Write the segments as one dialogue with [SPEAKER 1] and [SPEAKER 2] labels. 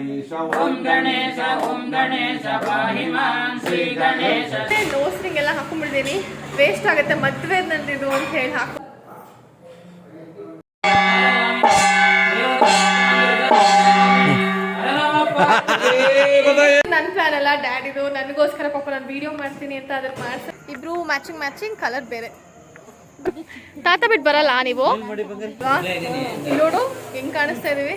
[SPEAKER 1] ಗಣೇಶ
[SPEAKER 2] ಓಂ ಗಣೇಶ ಓಂ ಗಣೇಶ ಪಾಹಿ ಮಾಂ ಶ್ರೀ ಗಣೇಶ.
[SPEAKER 3] ನೋಸ್ರಿಂಗ್ ಎಲ್ಲ ಹಾಕೊಂಡ್ಬಿಡ್ತೀನಿ ವೇಸ್ಟ್ ಆಗುತ್ತೆ ಮದುವೆ ನಂದಿದು ಅಂತ ಹೇಳಿ ಹಾಕು. ನನ್ನ ಪ್ಲಾನ್ ಅಲ್ಲ ಡ್ಯಾಡಿದು ನನಗೋಸ್ಕರ ಪಾಪ ನಾನು ವಿಡಿಯೋ ಮಾಡ್ತೀನಿ ಅಂತ ಅದ್ರ ಮಾಡ್ಸ ಇಬ್ರು ಮ್ಯಾಚಿಂಗ್ ಮ್ಯಾಚಿಂಗ್ ಕಲರ್ ಬೇರೆ. ತಾತ ಬಿಟ್ಟು ಬರಲ್ಲ ನೀವು? ಇಲ್ಲಿ ನೋಡು ಹೆಂಗ್ ಕಾಣಿಸ್ತಾ ಇದೀವಿ?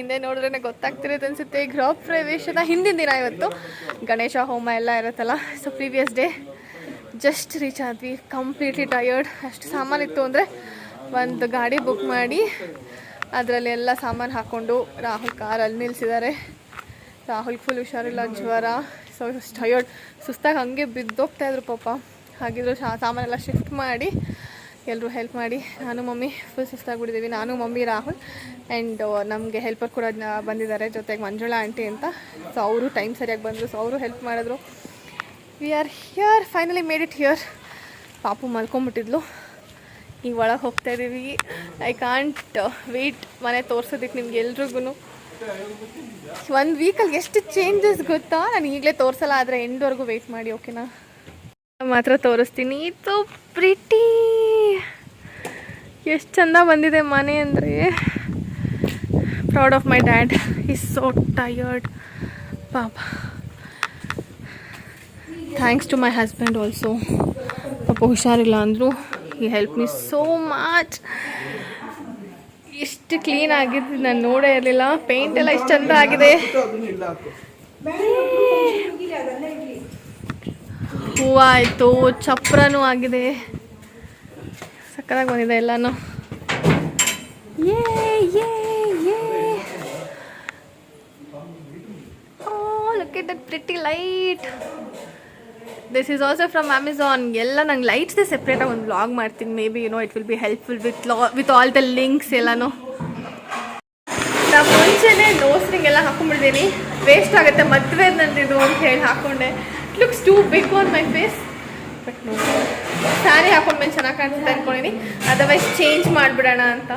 [SPEAKER 3] ಹಿಂದೆ ನೋಡಿದ್ರೆ ಗೊತ್ತಾಗ್ತಿರೋದು ಅನ್ಸುತ್ತೆ. ಗೃಹ ಪ್ರವೇಶದ ಹಿಂದಿನ ದಿನ ಇವತ್ತು ಗಣೇಶ, ಹೋಮ ಎಲ್ಲ ಇರುತ್ತಲ್ಲ. So previous day just reach ಆದ್ವಿ. ಕಂಪ್ಲೀಟ್ಲಿ ಟಯರ್ಡ್ ಅಷ್ಟು ಸಾಮಾನು ಇತ್ತು ಅಂದರೆ ಒಂದು ಗಾಡಿ ಬುಕ್ ಮಾಡಿ ಅದರಲ್ಲಿ ಎಲ್ಲ ಸಾಮಾನು ಹಾಕ್ಕೊಂಡು ರಾಹುಲ್ ಕಾರಲ್ಲಿ ನಿಲ್ಲಿಸಿದ್ದಾರೆ ರಾಹುಲ್ ಫುಲ್ ಹುಷಾರಿಲ್ಲ, ಜ್ವರ. ಸೊ ಟಯರ್ಡ್ ಸುಸ್ತಾಗಿ ಹಂಗೆ ಬಿದ್ದೋಗ್ತಾಯಿದ್ರು ಪಾಪ. ಹಾಗಿದ್ರು ಸಾಮಾನೆಲ್ಲ ಶಿಫ್ಟ್ ಮಾಡಿ ಎಲ್ಲರೂ ಹೆಲ್ಪ್ ಮಾಡಿ. ನಾನು, ಮಮ್ಮಿ ಫುಲ್ ಸುಸ್ತಾಗ್ಬಿಟ್ಟಿದ್ದೀವಿ ನಾನು, ಮಮ್ಮಿ, ರಾಹುಲ್ ಆ್ಯಂಡ್ ನಮಗೆ ಹೆಲ್ಪರ್ ಕೂಡ ಬಂದಿದ್ದಾರೆ. ಜೊತೆಗೆ ಮಂಜುಳಾ ಆಂಟಿ ಅಂತ. ಸೊ ಅವರು ಟೈಮ್ ಸರಿಯಾಗಿ ಬಂದರು. ಸೊ ಅವರು ಹೆಲ್ಪ್ ಮಾಡಿದ್ರು. We are here finally made it here ಪಾಪು ಮಲ್ಕೊಂಬಿಟ್ಟಿದ್ಲು. ಈಗ ಒಳಗೆ ಹೋಗ್ತಾ ಇದ್ದೀವಿ ಐ ಕಾಂಟ್ ವೆಯ್ಟ್ ಮನೆ ತೋರಿಸೋದಕ್ಕೆ ನಿಮ್ಗೆ ಎಲ್ರಿಗೂ ಒಂದು ವೀಕಲ್ಲಿ ಎಷ್ಟು ಚೇಂಜಸ್ ಗೊತ್ತಾ? ನಾನು ಈಗಲೇ ತೋರಿಸಲ್ಲ, ಆದರೆ ಎಂಡ್ವರೆಗೂ ವೆಯ್ಟ್ ಮಾಡಿ ಓಕೆನಾ ಮಾತ್ರ ತೋರಿಸ್ತೀನಿ. ಇದು ಪ್ರಿಟಿ ಎಷ್ಟು ಚಂದ ಬಂದಿದೆ ಮನೆ ಅಂದರೆ. Proud of my dad is so tired ಪಾಪ. Thanks to my husband also ಪಾಪ ಹುಷಾರಿಲ್ಲ ಅಂದರು. ಈ ಹೆಲ್ಪ್ ಮೀ ಸೋ ಮಚ್ ಇಷ್ಟು ಕ್ಲೀನ್ ಆಗಿದ್ದು ನಾನು ನೋಡೇ ಇರಲಿಲ್ಲ. ಪೇಂಟ್ ಎಲ್ಲ ಇಷ್ಟು ಚಂದ ಆಗಿದೆ. ಹೂವು ಆಯಿತು ಚಪ್ರನೂ ಆಗಿದೆ. ಸಕ್ಕದಾಗಿ ಬಂದಿದೆ ಎಲ್ಲನೂ ಏ ಏ ಯೇ look pretty light this is also from Amazon ಎಲ್ಲ ನಂಗೆ ಲೈಟ್ಸ್ದೇ ಸೆಪ್ರೇಟಾಗಿ ಒಂದು ಬ್ಲಾಗ್ ಮಾಡ್ತೀನಿ. Maybe you know it will be helpful with law with all the links ಎಲ್ಲನೂ. ನಾವು ಮುಂಚೆನೇ ದೋಸ್ರಿಗೆಲ್ಲ ಹಾಕೊಂಡ್ಬಿಡ್ತೀನಿ ವೇಸ್ಟ್ ಆಗುತ್ತೆ ಮದುವೆ ನಂದಿದು ಅಂತ ಹೇಳಿ ಹಾಕೊಂಡೆ. It looks too big on my face but no sari ಹಾಕೊಂಡ್ಮೇಲೆ ಚೆನ್ನಾಗಿ ಕಾಣಿಸುತ್ತೆ ಅಂದ್ಕೊಂಡಿನಿ ಅದರ್ವೈಸ್ ಚೇಂಜ್ ಮಾಡಿಬಿಡೋಣ ಅಂತ.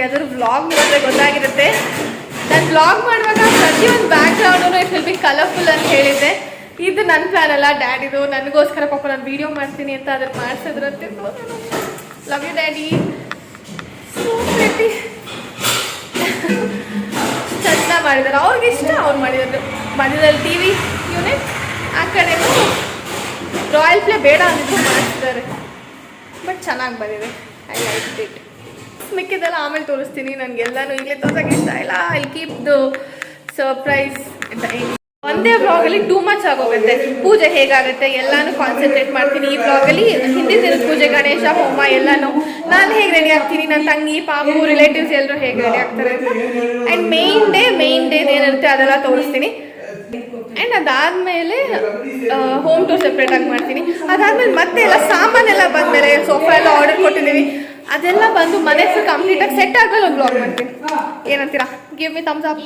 [SPEAKER 3] ಯಾವ್ದಾದ್ರು ವ್ಲಾಗ್ ನೋಡಿದ್ರೆ ಗೊತ್ತಾಗಿರುತ್ತೆ. ನಾನು ವ್ಲಾಗ್ ಮಾಡುವಾಗ ಪ್ರತಿಯೊಂದು background it will be colourful ಅಂತ ಹೇಳಿದ್ದೆ. ಇದು ನನ್ನ ಪ್ಲಾನ್ ಅಲ್ಲ ಡ್ಯಾಡಿದು ನನಗೋಸ್ಕರ ಪಾಪ ನಾನು ವೀಡಿಯೋ ಮಾಡ್ತೀನಿ ಅಂತ ಅದ್ರ ಮಾಡಿಸಿದ್ರಂತೆ ಲವ್ ಯು ಡ್ಯಾಡಿ ಸೋ ಚಂದ ಮಾಡಿದ್ದಾರೆ ಅವ್ರಿಗೆ ಇಷ್ಟ ಅವ್ರು ಮಾಡಿದ್ರು ಮನೆಯಲ್ಲಿ ಟಿ ವಿ ಯೂನಿಟ್ ಆ ಕಡೆನೂ ರಾಯಲ್ ಪ್ಲೇ ಬೇಡ ಅನ್ನೋದು ಮಾಡಿಸಿದ್ದಾರೆ ಬಟ್ ಚೆನ್ನಾಗಿ ಬಂದಿದೆ. ಐ ಲೈಕ್ ಇಟ್ ಮಿಕ್ಕಿದೆಲ್ಲ ಆಮೇಲೆ ತೋರಿಸ್ತೀನಿ ನನಗೆಲ್ಲನೂ. ಈಗಲೇ ತೋರ್ಸೋಕೆ ಇಷ್ಟ ಇಲ್ಲ. ಐ ಕೀಪ್ ದು ಸರ್ಪ್ರೈಸ್ ಒಂದೇ ಬ್ಲಾಗಲ್ಲಿ ಟೂ ಮಚ್ ಆಗೋಗುತ್ತೆ. ಪೂಜೆ ಹೇಗಾಗುತ್ತೆ ಎಲ್ಲಾನು ಕಾನ್ಸಂಟ್ರೇಟ್ ಮಾಡ್ತೀನಿ ಈ ಬ್ಲಾಗಲ್ಲಿ ಹಿಂದಿನ ದಿನದ ಪೂಜೆ ಗಣೇಶ, ಹೋಮ ಎಲ್ಲಾನು. ನಾನು ಹೇಗೆ ರೆಡಿ ಆಗ್ತೀನಿ? ನನ್ನ ತಂಗಿ, ಪಾಪು ರಿಲೇಟಿವ್ಸ್ ಎಲ್ಲರೂ ಹೇಗೆ ರೆಡಿ ಆಗ್ತಾರೆ and main day main day ಏನಿರುತ್ತೆ ಅದೆಲ್ಲ ತೋರಿಸ್ತೀನಿ. ಆ್ಯಂಡ್ ಅದಾದಮೇಲೆ ಹೋಮ್ ಟೂರ್ ಸೆಪ್ರೇಟ್ ಆಗಿ ಮಾಡ್ತೀನಿ. ಅದಾದ್ಮೇಲೆ ಮತ್ತೆ ಎಲ್ಲ ಸಾಮಾನೆಲ್ಲ ಬಂದಮೇಲೆ ಸೋಫಾ ಎಲ್ಲ ಆರ್ಡರ್ ಕೊಟ್ಟಿದ್ದೀವಿ. ಅದೆಲ್ಲ ಬಂದು ಮನೆ ಫುಲ್ ಕಂಪ್ಲೀಟಾಗಿ ಸೆಟ್ ಆಗಲ್ಲ ಒಂದು ಬ್ಲಾಗ್ ಮಾಡ್ತೀನಿ. ಏನಂತೀರಾ? Give me thumbs up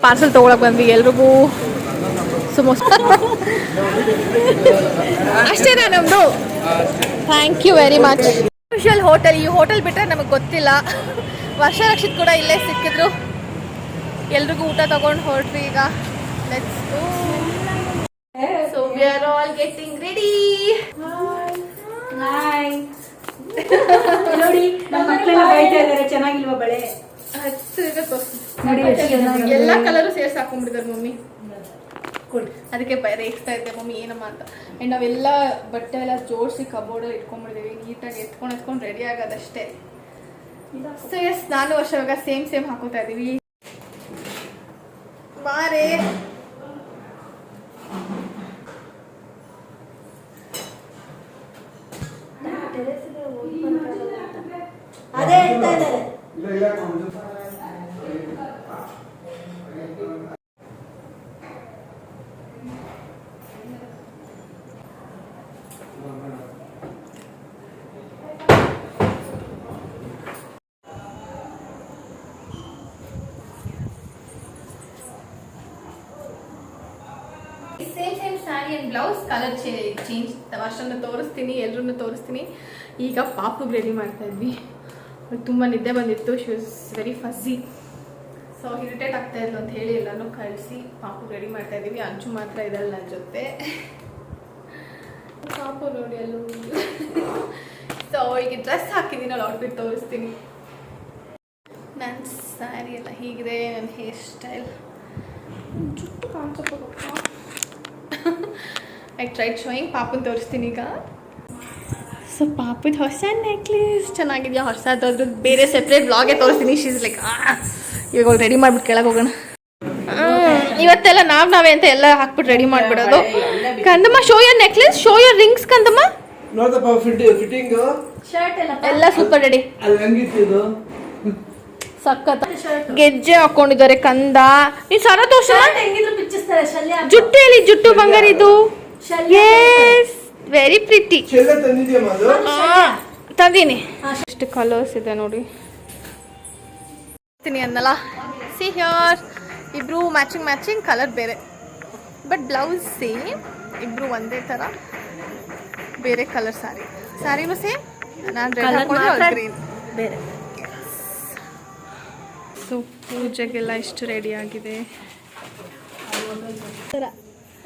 [SPEAKER 3] parcel Tughlaq ಬಂದ್ವಿ ಎಲ್ರಿಗೂ. ಸುಮ ಅಷ್ಟೇನಾ ನಮ್ಮದು thank you very much special hotel ಈ ಹೋಟೆಲ್ ಬಿಟ್ಟರೆ ನಮಗೆ ಗೊತ್ತಿಲ್ಲ. ವರ್ಷ ರಕ್ಷಿತ್ ಕೂಡ ಇಲ್ಲೇ ಸಿಕ್ಕಿದ್ರು. ಎಲ್ರಿಗೂ ಊಟ ತಗೊಂಡು ಹೊರಟ್ರಿ ಈಗ. Let's so we are all getting ready
[SPEAKER 4] hi ನೋಡಿ ನಮ್ಮ ಮಕ್ಕಳೆಲ್ಲ ಬೈತಾ ಇದಾರೆ ಚೆನ್ನಾಗಿಲ್ವಾ ಬಳೆ? ನೋಡಿ ಎಷ್ಟು ಚೆನ್ನಾಗಿದೆ.
[SPEAKER 3] ಎಲ್ಲ ಕಲರು ಸೇರ್ಸಿ ಹಾಕೊಂಡ್ಬಿಟ್ಟಿದ್ದಾರೆ ಮಮ್ಮಿ. ಅದಕ್ಕೆ ರೇಗ್ತಾ ಇದ್ದೆ ಮಮ್ಮಿ ಏನಮ್ಮ ಅಂತ. ಆ್ಯಂಡ್ ನಾವೆಲ್ಲ ಬಟ್ಟೆ ಎಲ್ಲ ಜೋಡಿಸಿ ಕಬೋರ್ಡ್ ಇಟ್ಕೊಂಡ್ಬಿಡ್ತೀವಿ ನೀಟಾಗಿ ಎತ್ಕೊಂಡು ಎತ್ಕೊಂಡು ರೆಡಿ ಆಗೋದಷ್ಟೇ. ಸೊ ಎಸ್ ನಾನು ವರ್ಷವಾಗ ಸೇಮ್ ಸೇಮ್ ಹಾಕೋತಾ ಇದ್ದೀವಿ. ಬಾರೆ
[SPEAKER 4] ಅದೇ ಹೇಳ್ತಾ ಇದ್ದಾರೆ
[SPEAKER 3] same same sari and blouse colour change ಅಷ್ಟನ್ನು ತೋರಿಸ್ತೀನಿ ಎಲ್ಲರನ್ನು ತೋರಿಸ್ತೀನಿ. ಈಗ ಪಾಪುಗೆ ರೆಡಿ ಮಾಡ್ತಾ ಇದ್ವಿ. ತುಂಬ ನಿದ್ದೆ ಬಂದಿತ್ತು. She was very fussy so irritate ಆಗ್ತಾ ಇದ್ಲು ಅಂತ ಹೇಳಿ ಎಲ್ಲನೂ ಕಳಿಸಿ ಪಾಪು ರೆಡಿ ಮಾಡ್ತಾ ಇದ್ದೀವಿ. ಅಂಚು ಮಾತ್ರ ಇದಲ್ಲ ನನ್ನ ಜೊತೆ. ಪಾಪು ನೋಡಿ ಅಲ್ಲೂ ಸೊ ಈಗ ಡ್ರೆಸ್ ಹಾಕಿದ್ದೀನಿ ಅಲ್ಲಿ ಔಟ್ಫಿಟ್ ತೋರಿಸ್ತೀನಿ. ನನ್ನ ಸ್ಯಾರಿ ಎಲ್ಲ ಹೀಗಿದೆ ನನ್ನ ಹೇರ್ ಸ್ಟೈಲ್ ಜುಟ್ಟು ಕಾಣಿಸಪ್ಪ ಐ ಟ್ರೈಡ್ ಶೋಯಿಂಗ್ ಪಾಪನ್ ತೋರಿಸ್ತೀನಿ ಈಗ. ಸೊ ಪಾಪದ ಹೊಸ ನೆಕ್ಲೇಸ್ ಚೆನ್ನಾಗಿದೆಯಾ ಹೊಸದಾದ್ರೂ ಬೇರೆ ಸೆಪ್ರೇಟ್ ಬ್ಲಾಗೇ ತೋರಿಸ್ತೀನಿ. ಶೀಸ್ ಲೈಕ್ ಇವಾಗ ರೆಡಿ ಮಾಡ್ಬಿಟ್ಟು ಕೆಳಗೆ ಹೋಗೋಣ. ಇವತ್ತೆಲ್ಲ ನಾವ್ ನಾವೇ ಅಂತ ಎಲ್ಲ ಹಾಕ್ಬಿಟ್ಟು ರೆಡಿ ಮಾಡ್ಬಿಡೋದು. ಕಂದಮ್ಮ show your necklace show your rings ಕಂದಮ್ಮ.
[SPEAKER 4] ಎಲ್ಲ
[SPEAKER 3] ಸೂಪರ್ ರೆಡಿ ಸಖತ್. ಗೆಜ್ಜೆ ಹಾಕೊಂಡಿದ್ದಾರೆ ಕಂದ. ನೀನ್ ಸರ
[SPEAKER 4] ಶಲ್ಯ
[SPEAKER 3] ಜುಟ್ಟು ಹೇಳಿ ಜುಟ್ಟು ಬಂಗಾರಿದು
[SPEAKER 4] ಶಲ್ಯ
[SPEAKER 3] ಎಸ್ ವೆರಿ ಪ್ರಿಟಿ ತಂದಿನಿ. ಅಷ್ಟು ಎಷ್ಟು ಕಲರ್ಸ್ ಇದೆ ನೋಡಿ. ಅನ್ನಲ್ಲ ಸಿ ಹಿಯರ್ ಇಬ್ರು ಮ್ಯಾಚಿಂಗ್ ಮ್ಯಾಚಿಂಗ್ ಕಲರ್ ಬೇರೆ. ಬಟ್ ಬ್ಲೌಸ್ ಸೇಮ್ ಇಬ್ರು ಒಂದೇ ಥರ ಬೇರೆ ಕಲರ್ ಸ್ಯಾರಿ ಸ್ಯಾರಿನೂ ಸೇಮ್ ನಾನು ರೆಡ್
[SPEAKER 4] Colour
[SPEAKER 3] ಹಾಕೊಂಡ್ರೆ ಗ್ರೀನ್
[SPEAKER 4] ಬೇರೆ.
[SPEAKER 3] ಸೊ ಪೂಜೆಗೆಲ್ಲ ಇಷ್ಟು ರೆಡಿ ಆಗಿದೆ.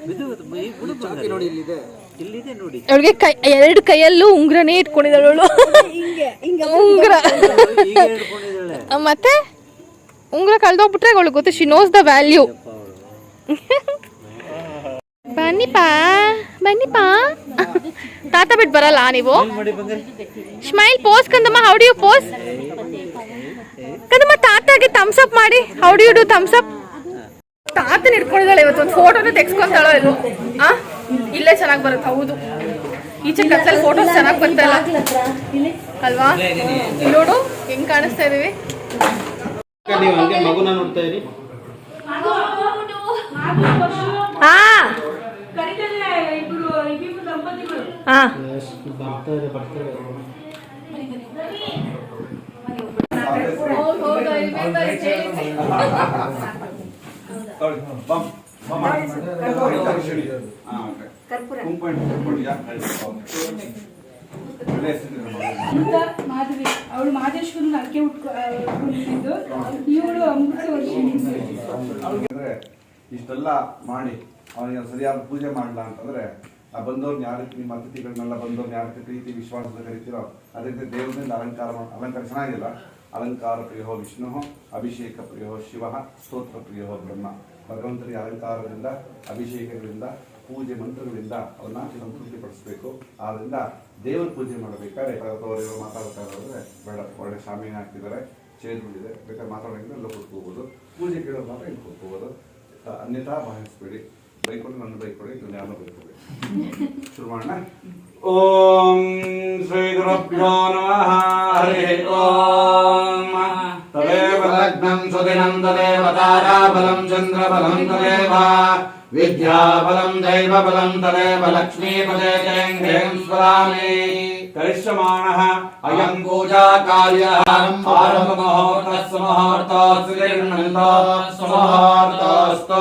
[SPEAKER 1] ನೋಡಿ ಇಲ್ಲಿದೆ. ಇಲ್ಲಿದೆ ನೋಡಿ.
[SPEAKER 3] ಅವಳಿಗೆ ಕೈ ಎರಡು ಕೈಯಲ್ಲೂ ಉಂಗ್ರನೇ ಇಟ್ಕೊಂಡಿದ್ದಾಳು ಅವಳು. ಉಂಗ್ರ. ಮತ್ತೆ? ಉಂಗ್ರ ಕಳ್ದೋಗ್ಬಿಟ್ರೆ ಅವಳು ಗೊತ್ತು ಶಿ ನೋಸ್ ದ ವ್ಯಾಲ್ಯೂ ಬನ್ನಿಪಾ ಬನ್ನಿಪಾ ತಾತ ಬಿಟ್ಟು ಬರಲ್ಲ ನೀವು? ಸ್ಮೈಲ್ ಪೋಸ್ ಕಂದಮ್ಮ ಹೌ ಡು ಯು ಪೋಸ್ ಕಂದಮ್ಮ ತಾತಗೆ ಥಮ್ಸ್ ಅಪ್ ಮಾಡಿ. How do you do thumbs up ತಾತನ ಇಟ್ಕೊಂಡಿದ್ದಾಳೆ ಇವತ್ತು ಒಂದು ಫೋಟೋನ ತೆಗ್ಸ್ಕೊಂತಾಳೋ ಇಲ್ವೋ ಆ ಇಲ್ಲೇ ಚೆನ್ನಾಗಿ ಬರುತ್ತೆ ಹೌದು ಈಚೆ ಕತ್ತಲ್ಲಿ ಫೋಟೋಸ್ ಚೆನ್ನಾಗಿ ಬರ್ತಾ ಇಲ್ಲ
[SPEAKER 4] ಬಾಗ್ಲ ಹತ್ರ ಇಲ್ಲಿ
[SPEAKER 3] ಅಲ್ವಾ ಇಲ್ಲಿ ನೋಡು ಹೆಂಗ್ ಕಾಣಿಸ್ತಾ ಇದೀವಿ
[SPEAKER 1] ನೀವು ಹಂಗೆ ಮಗುನ ನೋಡ್ತಾ ಇರಿ
[SPEAKER 3] ಹಾ ಹಾ
[SPEAKER 1] ಬರ್ತಾರೆ ಬರ್ತಾರೆ
[SPEAKER 5] ಮಾಧವಿ ಅವಳು ಮಾದೇಶ್ವರ ಅಡಿಕೆ ಉಟ್ಕೊಂಡಿದ್ದು. ಇವಳು ಅಮೃತ
[SPEAKER 6] ಇಷ್ಟೆಲ್ಲ ಮಾಡಿ ಅವನಿಗೆ ಸರಿಯಾದ ಪೂಜೆ ಮಾಡಲ್ಲ ಅಂತಂದ್ರೆ ಆ ಬಂದವ್ರನ್ನ ಯಾವ ರೀತಿ ನಿಮ್ಮ ಅತಿಥಿಗಳನ್ನೆಲ್ಲ ಬಂದವ್ರನ್ನ ಯಾವ ರೀತಿ ಪ್ರೀತಿ ವಿಶ್ವಾಸದ ಕರಿತೀರೋ ಅದಕ್ಕೆ ರೀತಿ ದೇವರಿಂದ ಅಲಂಕಾರ ಮಾಡ್- ಅಲಂಕಾರ ಚೆನ್ನಾಗಿಲ್ಲ. ಅಲಂಕಾರ ಪ್ರಿಯೋ ವಿಷ್ಣು ಅಭಿಷೇಕ ಪ್ರಿಯೋ ಶಿವ ಸ್ತೋತ್ರ ಪ್ರಿಯೋ ಬ್ರಹ್ಮ. ಭಗವಂತನಿಗೆ ಅಲಂಕಾರದಿಂದ ಅಭಿಷೇಕಗಳಿಂದ, ಪೂಜೆ ಮಂತ್ರಗಳಿಂದ ಅವನ್ನ ಸಂತೃಪ್ತಿ ಪಡಿಸ್ಬೇಕು ಆದ್ರಿಂದ ದೇವರ ಪೂಜೆ ಮಾಡಬೇಕಾದ್ರೆ ಅವರು ಮಾತಾಡ್ತಾ ಇರೋದ್ರೆ ಬೇಡ, ಒಳ್ಳೆ ಶಾಮಿನ ಹಾಕಿದ್ದಾರೆ ಮಾಡಿದೆ ಬೇಕಾದ್ರೆ ಮಾತಾಡೋದ್ರಿಂದ ಎಲ್ಲ ಕೂತ್ಕೋಬೋದು ಪೂಜೆ ಕೇಳೋದು ಮಾತ್ರ ಇಲ್ಲಿ ಕೂತ್ಕೋಬೋದು ಅನ್ಯತಾ ಭಾವಿಸ್ಬೇಡಿ. ಬೈಕೊಂಡು ನನ್ನ ಬೈಕೊಡಿ ಇದನ್ನ ಯಾರನ್ನೂ ಬೈಕೊಡಿ ಶುರು ಮಾಡೋಣ? ಓಂ ಶ್ರೀ ಗುರುಭ್ಯೋ ನಮಃ ಹರಿ ಓಂ ತದೇವ ಲಗ್ನಂ ಸುದಿನಂ ತದೇವ ತಾರಾಬಲಂ ಚಂದ್ರಬಲಂ ತದೇವ ವಿದ್ಯಾಬಲಂ ದೈವಬಲಂ ತದೇವ ಲಕ್ಷ್ಮೀಪದೇ ೇಂ ಸ್ಮರಾಮಿ ಕರಿಷ್ಯಮಾಣಃ ಅಯಂ ಪೂಜಾ ಕಾರ್ಯಃ ಆರಂಭ ಮುಹೂರ್ತಸ್ಸ ಮುಹೂರ್ತಸ್ಸು ನಿರ್ಮಲಸ್ಸು ಮುಹೂರ್ತಸ್ಸು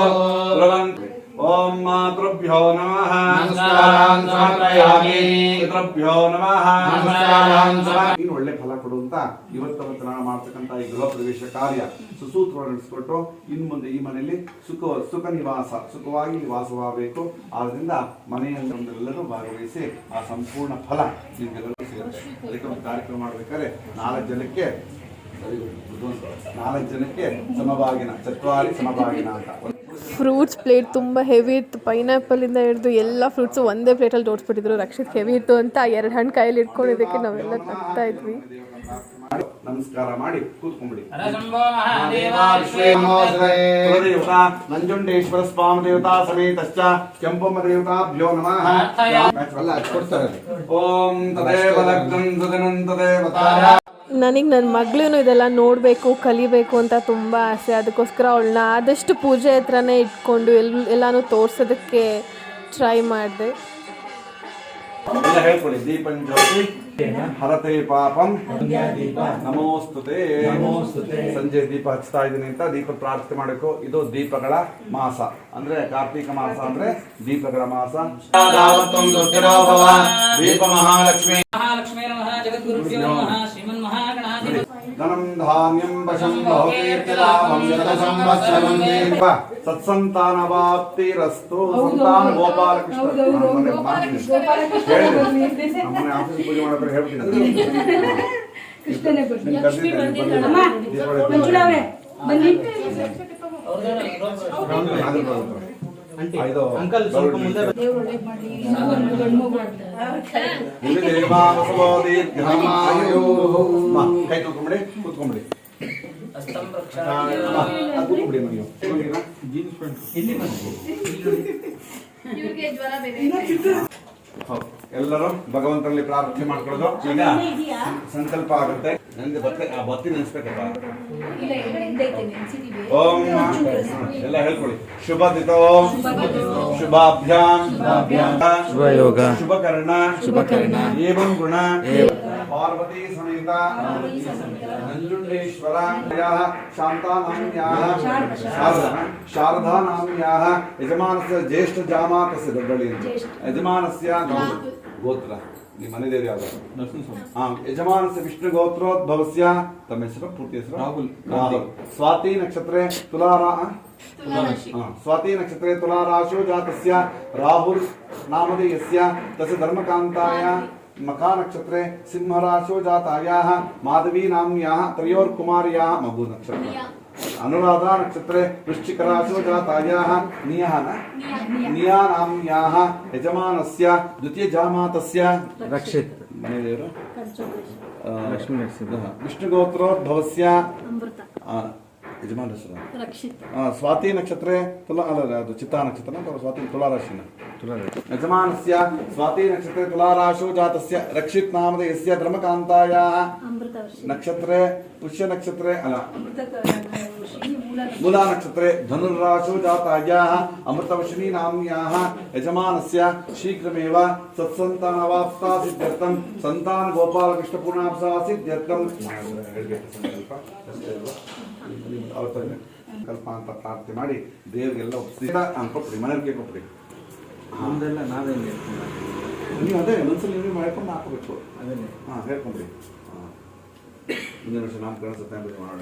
[SPEAKER 6] ಓಂ ಮಾತೃಭ್ಯೋ ನಮಃ
[SPEAKER 2] ನಮಸ್ಕಾರಾನ್ ಸಮರ್ಪಯಾಮಿ.
[SPEAKER 6] ಪಿತೃಭ್ಯೋ ನಮಃ
[SPEAKER 2] ನಮಸ್ಕಾರಾನ್ ಸಮರ್ಪಯಾಮಿ.
[SPEAKER 6] ಇನ್ನು ಒಳ್ಳೆ ಫಲ ಕೊಡುವಂತ ಇವತ್ತವತ್ತು ನಾನು ಮಾಡ್ತಕ್ಕಂಥ ಈ ಗೃಹ ಪ್ರವೇಶ ಕಾರ್ಯ ಸುಸೂತ್ರ ನಡೆಸಿಕೊಟ್ಟು ಇನ್ನು ಮುಂದೆ ಈ ಮನೆಯಲ್ಲಿ ಸುಖ ಸುಖ ನಿವಾಸ ಸುಖವಾಗಿ ನಿವಾಸವಾಗಬೇಕು ಆದ್ರಿಂದ ಮನೆಯಲ್ಲರೂ ಭಾಗವಹಿಸಿ ಆ ಸಂಪೂರ್ಣ ಫಲ ನಿಮಗೆಲ್ಲರೂ ಸಿಗುತ್ತೆ ಅದಕ್ಕೆ ಒಂದು ಕಾರ್ಯಕ್ರಮ ಮಾಡ್ಬೇಕಾದ್ರೆ ನಾಲ್ಕು ಜನಕ್ಕೆ ನಾಲ್ಕು ಜನಕ್ಕೆ ಸಮಭಾಗಿನ ಚತ್ವಾರಿ ಸಮಭಾಗಿನ ಅಂತ
[SPEAKER 3] ಫ್ರೂಟ್ಸ್ ಪ್ಲೇಟ್ ತುಂಬ ಹೆವಿ ಇತ್ತು. ಪೈನಾಪಲಿಂದ ಹಿಡಿದು ಎಲ್ಲ ಫ್ರೂಟ್ಸು ಒಂದೇ ಪ್ಲೇಟಲ್ಲಿ ತೋರಿಸ್ಬಿಟ್ಟಿದ್ರು. ರಕ್ಷಿತ್ ಹೆವಿ ಇತ್ತು ಅಂತ ಎರಡು ಹಣ್ಣು ಕೈಯಲ್ಲಿ ಇಟ್ಕೊಂಡಿದ್ದಕ್ಕೆ ನಾವೆಲ್ಲ ತಗ್ತಾ ಇದ್ವಿ.
[SPEAKER 6] ಮಾಡಿ, ನಮಸ್ಕಾರ ಮಾಡಿ ಕೂತ್ಕೊಂಡ್ಬಿಡಿ. ನಂಜುಂಡೇಶ್ವರ ಸ್ವಾಮಿ ದೇವತಾ ಸಮೇತಶ್ಚ ಕೆಂಪಮ್ಮ ದೇವತಾಭ್ಯೋ ನಮಃ. ಓಂ ತದೇವ ಲಗ್ನಂ ತದೇವ
[SPEAKER 3] ನನಗೆ ನನ್ನ ಮಗಳೂ ಇದೆಲ್ಲ ನೋಡಬೇಕು, ಕಲಿಬೇಕು ಅಂತ ತುಂಬ ಆಸೆ. ಅದಕ್ಕೋಸ್ಕರ ಅವಳನ್ನ ಆದಷ್ಟು ಪೂಜೆ ಹತ್ರನೇ ಇಟ್ಕೊಂಡು ಎಲ್, ಎಲ್ಲಾನು ತೋರಿಸೋದಕ್ಕೆ ಟ್ರೈ ಮಾಡಿದೆ.
[SPEAKER 6] ಹರತೆ ಪಾಪಂ. ನಮೋಸ್ತುತೆ. ಸಂಜೆ ದೀಪ ಹಚ್ತಾ ಇದ್ದೀನಿ ಅಂತ ದೀಪ ಪ್ರಾರ್ಥನೆ ಮಾಡಬೇಕು. ಇದು ದೀಪಗಳ ಮಾಸ. ಅಂದ್ರೆ ಕಾರ್ತೀಕ ಮಾಸ ಅಂದ್ರೆ ದೀಪಗಳ ಮಾಸ. ದೀಪ ಮಹಾಲಕ್ಷ್ಮಿ.
[SPEAKER 2] ಮಹಾಲಕ್ಷ್ಮೀ ನಮಃ ಜಗದ್ಗುರುಭ್ಯೋ ಶ್ರೀಮನ್ ಶ್ರೀಮನ್ಮಹಾಗಣಾಧಿಪತಿ
[SPEAKER 6] ಧನಂ ಧಾನ್ಯಂ ವಶಂ ಭವಕೀರ್ತಿಲಾಭಂ ಶತ ಸಂವತ್ಸರಂ ದೀಪ ಸತ್ಸಂತಾನವಾಪ್ತಿರಸ್ತು ಸಂತಾನ ಗೋಪಾಲಕೃಷ್ಣ. ನಮ್ಮನೆ ಆಫೀಸ್ ಪೂಜೆ ಮಾಡೋದ್ರೆ ಹೇಳ್ತೀನಿ
[SPEAKER 5] ಕೃಷ್ಣನೇ ಬರ್ಲಿ
[SPEAKER 1] ಅಂಕಲ್ ಸ್ವಲ್ಪ ಮುಂದೆ
[SPEAKER 6] ಇಲ್ಲಿ ಕೈ ಕೂತ್ಕೊಂಬಿಡಿ. ಕೂತ್ಕೊಂಬಿಡಿ ಕೂತ್ಕೊಂಬಿಡಿ ನೀವು ಹೋಗಿರಾ?
[SPEAKER 3] ಇವ್ರಿಗೆ ಜ್ವರ ಬೇರೆ
[SPEAKER 6] ಹೌದು. ಎಲ್ಲರೂ ಭಗವಂತನಲ್ಲಿ ಪ್ರಾರ್ಥನೆ ಮಾಡ್ಕೊಳ್ಳೋದು. ಈಗ ಸಂಕಲ್ಪ ಆಗುತ್ತೆ. ನನಗೆ ಬತ್ತೆ ಆ ಬತ್ತಿ ನೆನೆಸ್ಬೇಕಪ್ಪ ಓಂ ಎಲ್ಲ ಹೇಳ್ಕೊಳ್ಳಿ. ಶುಭ ದಿತೋ ಶುಭಾಭ್ಯಾಂ
[SPEAKER 1] ಶುಭಯೋಗ.
[SPEAKER 6] ಶುಭಕರ್ಣ. ಶುಭಕರ್ಣ. ಏವಂ ಗುಣ. ಪಾರ್ವತಿ ಸಮೇತ. ನಂಜುಂಡೇಶ್ವರ. ಶಾಂತಾನಾಮ್ಯಾ ಶಾರದಾ. ಶಾರದಾನಾಮ್ಯಾಹ ಯಜಮಾನಸ್ಯ ಜ್ಯೇಷ್ಠ ಜಾಮಾತಸ್ಯ ದೊಡ್ಡಳಿ. ಯಜಮಾನಸ್ಯ ಗೋತ್ರ ನಿಮ್ಮ ಮನೆದೇವ್ರು ಯಾವ್ದು ಹಾ ಯಜಮಾನಸ ವಿಷ್ಣು ಗೋತ್ರೋದ್ಭವಸ್ಯ ತಮ್ಮ ಹೆಸರು ಪೂರ್ತಿ ಹೆಸರು
[SPEAKER 1] ರಾಹುಲ್
[SPEAKER 6] ರಾಹುಲ್ ಸ್ವಾತಿ ನಕ್ಷತ್ರೆ ತುಲಾರಾ ಸ್ವಾತಿ ನಕ್ಷತ್ರೆ ತುಲಾರಾಶೋ ಜಾತಸ್ಯ ರಾಹುಲ್ ನಾಮಧಿ ಯಸ್ಯ ತಸ್ಯ ಧರ್ಮಕಾಂತಾಯ मका नक्षत्रे सिंहराशो जातायाः माधवी नाम्याः त्रयोर्कुमार्याः मभू नक्षत्र ಅನುರಾಧ ನಕ್ಷತ್ರ ವೃಶ್ಚಿಕರಾಶೋ
[SPEAKER 1] ಜಾತಾಯಾಃ
[SPEAKER 6] ನಿಯಃ ದ್ವಿತೀಯ
[SPEAKER 1] ಜಾಮಾತ ಮನೆದೇವರು
[SPEAKER 6] ವಿಷ್ಣುಗೋತ್ರೋದ್ಭವಸ್ಯ? ಯಜಮಾನ ಸ್ವಾತಿ ನಕ್ಷತ್ರ ಚಿತ್ತ ನಕ್ಷತ್ರ ಸ್ವಾತಿ ತುಲಾರಾಶಿನ? ಯಜಮಾನ ಸ್ವಾತಿ ನಕ್ಷತ್ರ ತುಲಾರಾಶೋ ಜಾತ ರಕ್ಷಿತ್ ನಾಮದ
[SPEAKER 4] ಯಸ್ಯ ಧರ್ಮಕಾಂತಾಯ
[SPEAKER 6] ನಕ್ಷತ್ರೆ ಪುಷ್ಯ ನಕ್ಷತ್ರ ಅಲ್ಲ.
[SPEAKER 5] ಅಮೃತ ಮೂಲ
[SPEAKER 6] मूला नक्षत्रे धनुर्राशो जातायाः अमृतवशिनी नाम्याः यजमानस्य शीघ्रमेव सत्सन्तानवाप्ता सिद्ध्यर्थं सन्तान गोपालकृष्ण पूर्णाप्सा सिद्ध्यर्थं ಕಲ್ಪ ಅಂತ ಪ್ರಾರ್ಥನೆ ಮಾಡಿ ದೇವರಿಗೆಲ್ಲ ಒಪ್ಪಿಸಿ ಕೊಟ್ಬಿಡಿ ಮನೆಯವ್ರಿಗೆ ಕೊಟ್ಬಿಡಿ
[SPEAKER 1] ನಮ್ದೆಲ್ಲ ನಾವೇ
[SPEAKER 6] ನೀವು ಅದೇ ಮನಸ್ಸಲ್ಲಿ ನೀವು ಮಾಡ್ಕೊಂಡು ಹಾಕಬೇಕು
[SPEAKER 1] ಅದನ್ನೇ
[SPEAKER 6] ಹಾಂ ಹೇಳ್ಕೊಂಡ್ರಿ ಮುಂದಿನ ವರ್ಷ ನಾಮಕರಣ ಸತ್ಯಾಂಬರಿ ಮಾಡೋಣ.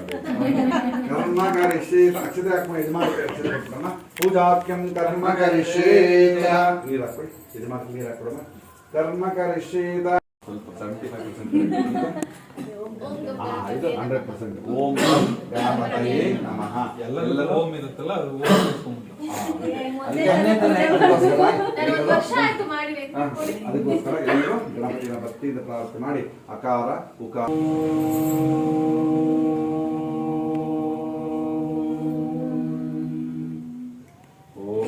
[SPEAKER 6] ಕರ್ಮ ಕರಿಷ್ಯೇ ಅಕ್ಷತೆ ಹಾಕಿ ಯಜಮಾನ ಹಾಕ್ಬಿಡಮ್ಮ. ಪೂಜಾಕ್ಯಂ ಕರ್ಮ ಕರಿಷ್ಯೇ ನೀರು ಹಾಕ್ಬಿಡಿ ಯಜಮಾನ ನೀರು ಹಾಕ್ಬಿಡಮ್ಮ. ಕರ್ಮ ಕರಿಷ್ಯೇದ ಸ್ವಲ್ಪ ಸೆವೆಂಟಿ ಫೈವ್ ಪರ್ಸೆಂಟ್ ಇದು ಹಂಡ್ರೆಡ್ ಪರ್ಸೆಂಟ್ ಓಂ ಗಣಪತಯೇ ನಮಃ.
[SPEAKER 1] ಎಲ್ಲ ಓಂ ಇರುತ್ತಲ್ಲ ಅದು ಓಮ್ ಇಟ್ಕೊಂಡ್ಬಿಟ್ಟು.
[SPEAKER 3] ನಾನು ವರ್ಷ ಆಯ್ತು ಮಾಡಿ
[SPEAKER 6] ಹಾ, ಅದಕ್ಕೋಸ್ಕರ ಎಲ್ಲರೂ ಗಣಪತಿನ ಭಕ್ತಿಯಿಂದ ಪ್ರಾರ್ಥನೆ ಮಾಡಿ ಅಕಾರ ಉಕಾರ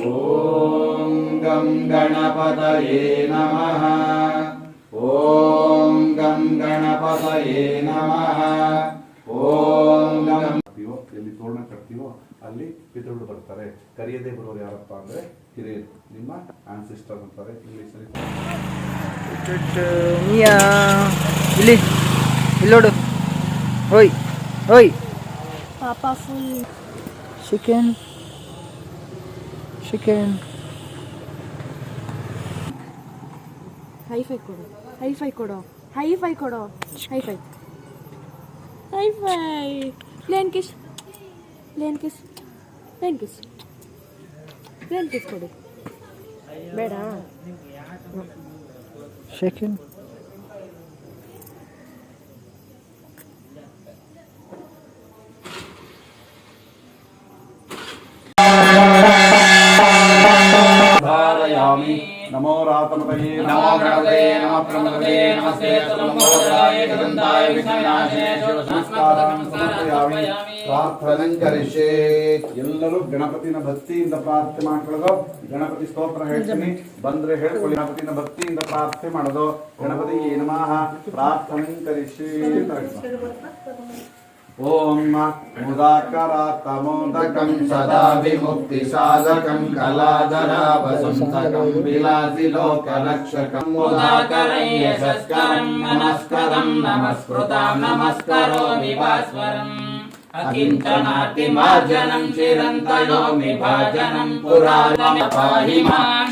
[SPEAKER 6] ಓಂ ಗಂ ಗಣಪತಯೇ ನಮಃ ಓಂ ಗಂ ಗಣಪತಯೇ ನಮಃ ಓಂ ಗಂ ಕಟ್ತೀವೋ, ಎಲ್ಲಿ ತೋರಣ ಕಟ್ತೀವೋ ಅಲ್ಲಿ ಪಿತೃಗಳು ಬರ್ತಾರೆ. ಕರೆಯದೇ ಬರೋರು ಯಾರಪ್ಪ ಅಂದ್ರೆ ಹಿರಿಯರು. ನಿಮ್ಮ ಆನ್ಸಿಸ್ಟರ್ ಅಂತಾರೆ. ಇಂಗ್ಲಿಷಲ್ಲಿ
[SPEAKER 7] ಇಲ್ಲಿ. ಇಲ್ಲೋಡು ಹೋಯ್. ಹೋಯ್.
[SPEAKER 4] ಪಾಪ full
[SPEAKER 7] chicken chicken
[SPEAKER 4] hi fi ಕೊಡು. ಹೈ ಫೈ ಕೊಡು. ಹೈ ಫೈ ಕೊಡು. Hi fi hi fi plane kiss plane kiss plane kiss plane kiss ಕೊಡು ಬೇಡ
[SPEAKER 7] ಚಿಕನ್
[SPEAKER 6] ಧಾರಯಾಮಿ ನಮೋ ರಾತಮತಯೇ
[SPEAKER 2] ನಮೋ ಗಣಪತಯೇ ನಮಃ ಪ್ರಮದಯೇ ನಮಸ್ತೆ ತಲಂಬೋದರಾಯ ಜಗಂತಾಯ ವಿಘ್ನವಿನಾಶನೇ ಶಿವಸಂಸ್ಕೃತಂ ಸಮರ್ಪಯಾಮಿ
[SPEAKER 6] ಪ್ರಾರ್ಥನೆ ಕರಿಷೇ ಎಲ್ಲರೂ ಗಣಪತಿನ ಭಕ್ತಿಯಿಂದ ಪ್ರಾರ್ಥನೆ ಮಾಡ್ಕೊಳ್ಳೋದು ಗಣಪತಿ ಸ್ತೋತ್ರ ಹೇಳ್ತೀನಿ ಬಂದ್ರೆ ಹೇಳ್ಕೊಳ್ಳಿ ಗಣಪತಿನ ಭಕ್ತಿಯಿಂದ ಪ್ರಾರ್ಥನೆ ಮಾಡೋದು ಗಣಪತಿ ನಮಃ ಪ್ರಾರ್ಥನೆ ಕರಿಷೇ ಓಂ ಮುದಾಕರಾತಮೋದಕಂ ಸದಾ ವಿಮುಕ್ತಿ ಸಾಧಕಂ ಕಲಾಧರಾಭಸಂತಕಂ ವಿಲಾಸಿ ಲೋಕರಕ್ಷಕಂ
[SPEAKER 2] ಮುದಾಕರೈ ಯಶಸ್ಕರಂ ಮನಸ್ಕರಂ ನಮಸ್ಕೃತಾಂ ನಮಸ್ಕರೋಮಿ ಭಾಸ್ವರಂ अकिञ्चनातिमार्जनम् चिरन्तयो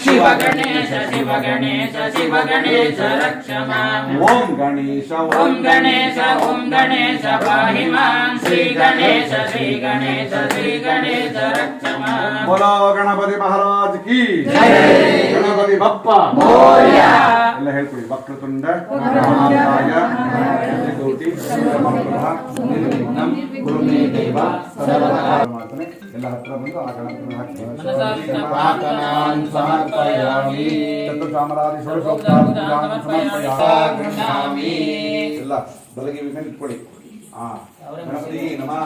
[SPEAKER 2] शिव गणेश शिव गणेश शिव गणेश रक्ष माम्
[SPEAKER 6] ॐ गणेश
[SPEAKER 2] ॐ गणेश ॐ गणेश पाहि माम् श्री गणेश श्री गणेश श्री गणेश रक्ष माम्
[SPEAKER 6] बोलो गणपति महाराज की। जय। गणपति बप्पा। ಎಲ್ಲ ಹೇಳ್ಕೊಳ್ಳಿ ವಕ್ರತುಂಡ ಸರ್ವದಾ ಮಾಡ್ತಾನೆ ಎಲ್ಲ ಹತ್ರ ಬಂದು ಆ ಗಣಪತಿ ಹಾಕ್ತಾರೆ ಎಲ್ಲ ಬಲಗಿವಿ ಮೇಲೆ ಇಟ್ಕೊಳ್ಳಿ. ಹಾ ಗಣಪತಿ ನಮಃ.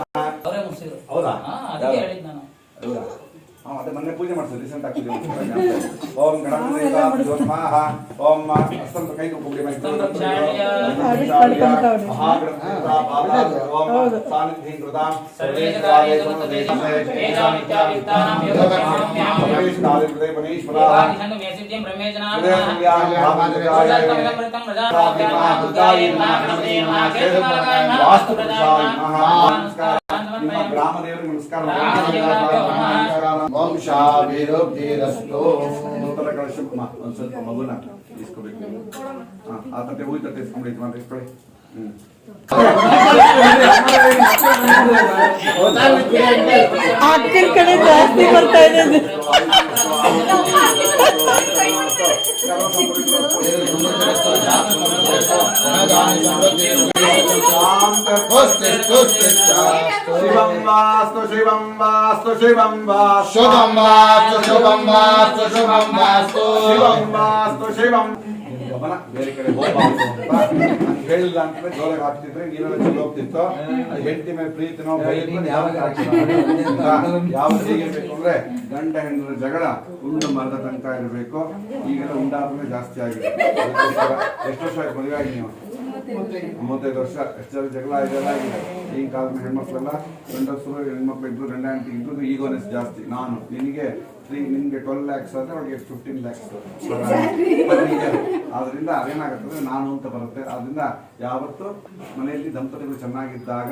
[SPEAKER 6] ಹೌದಾ?
[SPEAKER 2] ಅದಕ್ಕೆ ಹೇಳಿದ್ ನಾನು.
[SPEAKER 6] ಹೌದಾ? ಹಾ, ಅದೇ ಮೊನ್ನೆ ಪೂಜೆ ಮಾಡ್ತಾರೆ ರೀಸೆಂಟ್ ಆಗಿ ಪೂಜೆ ಮಾಡ್ತಾರೆ. ಓಂ ಗಣಪತಿ ಸ್ವಾಹ ಓಂ ಅಸ್ತಂತ ಕೈ ಕೊಡಿ ಓಂ ಸಾನ್ನಿಧ್ಯಂ ಕೃತಾಂ
[SPEAKER 2] ಸರ್ವೇ ಜಗಾಯೇ ಸಮಸ್ತೇ ವೇದಾಮಿತ್ಯಾವಿತ್ತಾನಾಂ ಯೋಗಕ್ಷೇಮಾಂ
[SPEAKER 6] ಕಾಲೇ ಕೃತೆ ಪನೇಶ್ವರ
[SPEAKER 2] ದೇವಾದಿಶಂದು ಮೇಸಿದ್ಯಂ ಬ್ರಹ್ಮೇಜನಾರ್ದನಃ
[SPEAKER 6] ನಿಮ್ಮ ಗ್ರಾಮ ದೇವರಿಗೆ ನಮಸ್ಕಾರ ವಂಶಾಭಿವೃದ್ಧಿರಸ್ತು ನೂತನ ಕಳಶ ಮ- ಒಂದ್ ಸ್ವಲ್ಪ ಮಗುನ ಇಸ್ಕೋಬೇಕು ನೀವು ಹಾ, ಆ ತಟ್ಟೆ ಹೂವಿ ತಟ್ಟೆ ಇಸ್ಕೊಂಡ್ಬಿಡಿ ಮಾಡಿ ಇಸ್ಕೊಳ್ಳಿ ಹ್ಮ್
[SPEAKER 7] ಅಕ್ಕನ ಕಡೆ ಜಾಸ್ತಿ ಬರ್ತಾ ಇದೆ ಅದು.
[SPEAKER 6] ಶಿವಂ ವಾಸ್ತು ಶಿವಂ ವಾಸ್ತು ಶಿವಂ ವಾಸ್ತು
[SPEAKER 8] ಶುಭಂ ವಾಸ್ತು ಶುಭಂ ವಾಸ್ತು ಶುಭಂ ವಾಸ್ತು
[SPEAKER 6] ಶಿವಂ ವಾಸ್ತು ಶಿವಂ ಗಮನ ಬೇರೆ ಕಡೆ ಹೋಗ್ಬಾರ್ದು ಅಂತ ನಾನ್ ಹೇಳಿಲ್ಲ ಅಂತಂದ್ರೆ ಜೋರಾಗಿ ಹಾಕ್ತಿದ್ರೆ ನೀರೆಲ್ಲ ಚಲೋ ಹೋಗ್ತಿತ್ತು. ಹೆಂಡತಿ ಮೇಲೆ ಪ್ರೀತಿನೋ ನಾವು ಯಾವಾಗ ಯಾವ ಹೇಗಿರ್ಬೇಕು ಅಂದ್ರೆ ಗಂಡ ಹೆಣ್ಣು ಜಗಳ ಉಂಡು ಮರದ ತನಕ ಇರಬೇಕು. ಈಗೆಲ್ಲ ಉಂಡಾದ್ಮೇಲೆ ಜಾಸ್ತಿ ಆಗಿದೆ. ಎಷ್ಟು ವರ್ಷ ಮದುವೆ ಆಗಿ ನೀವು? ಮೂವತ್ತೈದು ವರ್ಷ. ಎಷ್ಟು ಜಗಳ ಇದೆಲ್ಲ ಆಗಿದೆ. ಈಗಿನ ಕಾಲದ ಹೆಣ್ಮಕ್ಳೆಲ್ಲ ಗಂಡಸರು ಹೆಣ್ಮಕ್ಳು ಇದ್ರು ಗಂಡ ಹೆಂಡತಿ ಇದ್ರು ಈಗೋನೆಸ್ ಜಾಸ್ತಿ. ನಾನು ನಿನಗೆ ತ್ರೀ ನಿನ್ಗೆ ಟ್ವೆಲ್ ಲ್ಯಾಕ್ಸ್ ಅಂದ್ರೆ ಅವ್ರಿಗೆ ಫಿಫ್ಟೀನ್ ಲ್ಯಾಕ್ಸ್ ಆದ್ರಿಂದ ಅದೇನಾಗುತ್ತದೆ? ನಾನು ಅಂತ ಬರುತ್ತೆ. ಆದ್ರಿಂದ ಯಾವತ್ತು ಮನೆಯಲ್ಲಿ ದಂಪತಿಗಳು ಚೆನ್ನಾಗಿದ್ದಾಗ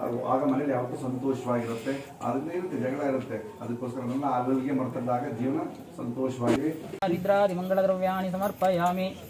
[SPEAKER 6] ಅದು- ಆಗ ಮನೇಲಿ ಯಾವತ್ತೂ ಸಂತೋಷವಾಗಿರುತ್ತೆ. ಅದರಿಂದ ಇರುತ್ತೆ ಜಗಳ ಇರುತ್ತೆ. ಅದಕ್ಕೋಸ್ಕರ ನನ್ನ ಅಲ್ಲಿಗೆ ಮರ್ತದಾಗ ಜೀವನ ಸಂತೋಷವಾಗಿ.
[SPEAKER 2] ಮಂಗಳ ದ್ರವ್ಯಾಣಿ ಸಮರ್ಪಯಾಮಿ.